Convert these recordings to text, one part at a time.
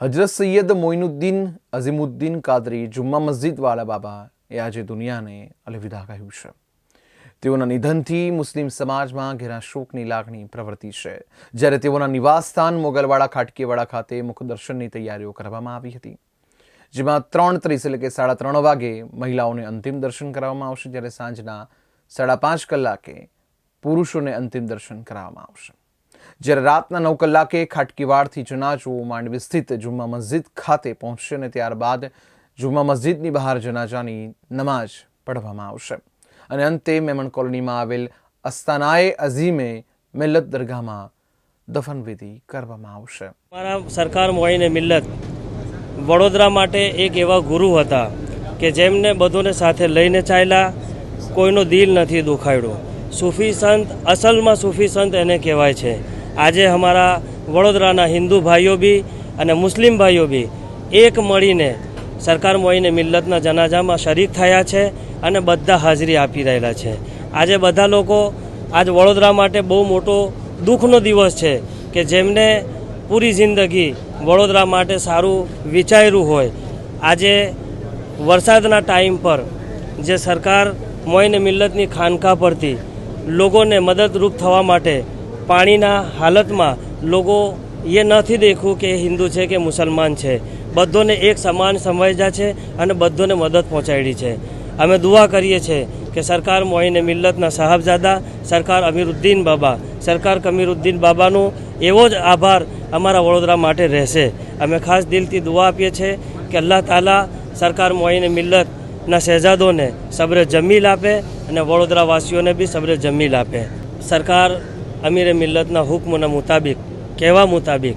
હજરત સૈયદ મોઇનુદ્દીન અઝીમુદ્દીન કાદરી જુમ્મા મસ્જિદવાલા બાબા એ આજે દુનિયાને અલવિદા કહ્યું છે. તેઓના નિધનથી મુસ્લિમ સમાજમાં ઘેરા શોકની લાગણી પ્રવર્તી છે. જ્યારે તેઓના નિવાસસ્થાન મોગલવાડા ખાટકીવાડા ખાતે મુખદર્શનની તૈયારીઓ કરવામાં આવી હતી. જેમાં ત્રણ ત્રીસ એટલે કે સાડા ત્રણ વાગે મહિલાઓને અંતિમ દર્શન કરાવવામાં આવશે. જ્યારે સાંજના સાડા પાંચ કલાકે પુરુષોને અંતિમ દર્શન કરાવવામાં આવશે. જ્યારે રાતના નવ કલાકે ખાટકીવાડથી જનાજો માંડવી સ્થિત જુમ્મા મસ્જિદ ખાતે પહોંચશે અને ત્યારબાદ જુમ્મા મસ્જિદની બહાર જનાજાની નમાજ પઢવામાં આવશે. અને અંતે મેમણ કોલોનીમાં આવેલ અસ્તાનાએ અઝીમે મિલ્લત દરગાહમાં દફનવિધિ કરવામાં આવશે. મારા સરકાર મોઈને મિલ્લત. વડોદરા માટે એક એવા ગુરુ હતા કે જેમને બધોને સાથે લઈને ચાલ્યા, કોઈનો દિલ નથી દુખાયડો. સૂફી સંત, અસલમાં સૂફી સંત એને કહેવાય છે. આજે અમારા વડોદરાના હિન્દુ ભાઈઓ બી અને મુસ્લિમ ભાઈઓ બી એક મળીને સરકાર મોઈને મિલ્લતના જનાજામાં શરીક થયા છે અને બધા હાજરી આપી રહેલા છે. આજે બધા લોકો આજ વડોદરા માટે બહુ મોટો દુઃખનો દિવસ છે કે જેમને પૂરી જિંદગી વડોદરા માટે સારું વિચાર્યું હોય. આજે વરસાદના ટાઈમ પર જે સરકાર મોઈને મિલ્લતની ખાનકા પરથી લોકોને મદદરૂપ થવા માટે પાણીના હાલતમાં લોકો એ નથી દેખવું કે હિન્દુ છે કે મુસલમાન છે. બધોને એક સમાન સમજ્યા છે અને બધોને મદદ પહોંચાડી છે. અમે દુઆ કરીએ છીએ કે સરકાર મોઈને મિલ્લતના સાહબજાદા, સરકાર અમીરુદ્દીન બાબા, સરકાર કમીરુદ્દીન બાબાનો એવો જ આભાર અમારા વડોદરા માટે રહેશે. અમે ખાસ દિલથી દુઆ આપીએ છીએ કે અલ્લાહ તાલા સરકાર મોઈને મિલ્લતના શહેજાદોને સબરે જમીલ આપે અને વડોદરા વાસીઓને બી સબરે જમીલ આપે. સરકાર અમીરે મિલ્લતના હુકમના મુતાબિક, કહેવા મુતાબિક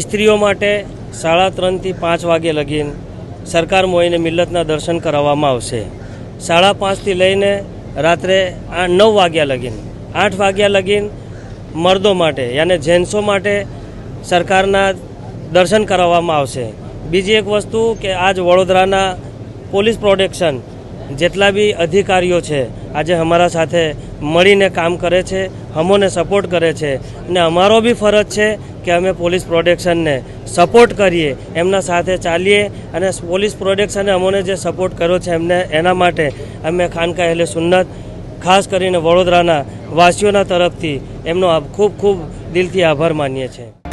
સ્ત્રીઓ માટે સાડા ત્રણથી પાંચ વાગે લગીન સરકાર મોઈને મિલ્લતના દર્શન કરાવવામાં આવશે. સાડા પાંચથી લઈને રાત્રે આ નવ વાગ્યા લગીન, આઠ વાગ્યા લગીન મર્દો માટે, યાને જેન્ટ્સો માટે સરકારના દર્શન કરાવવામાં આવશે. બીજી એક વસ્તુ કે આજ વડોદરાના પોલીસ પ્રોટેક્શન જેટલા બી અધિકારીઓ છે, આજે અમારા સાથે મળીને કામ કરે છે અમોને સપોર્ટ કરે છે. અને અમારો બી ફરજ છે કે અમે પોલીસ પ્રોટેક્શનને સપોર્ટ કરીએ, એમના સાથે ચાલીએ અને પોલીસ પ્રોટેક્શને અમોને જે સપોર્ટ કર્યો છે એમને, એના માટે અમે ખાનકા એટલે સુન્નત, ખાસ કરીને વડોદરાના વાસીઓના તરફથી એમનો ખૂબ ખૂબ દિલથી આભાર માનીએ છીએ.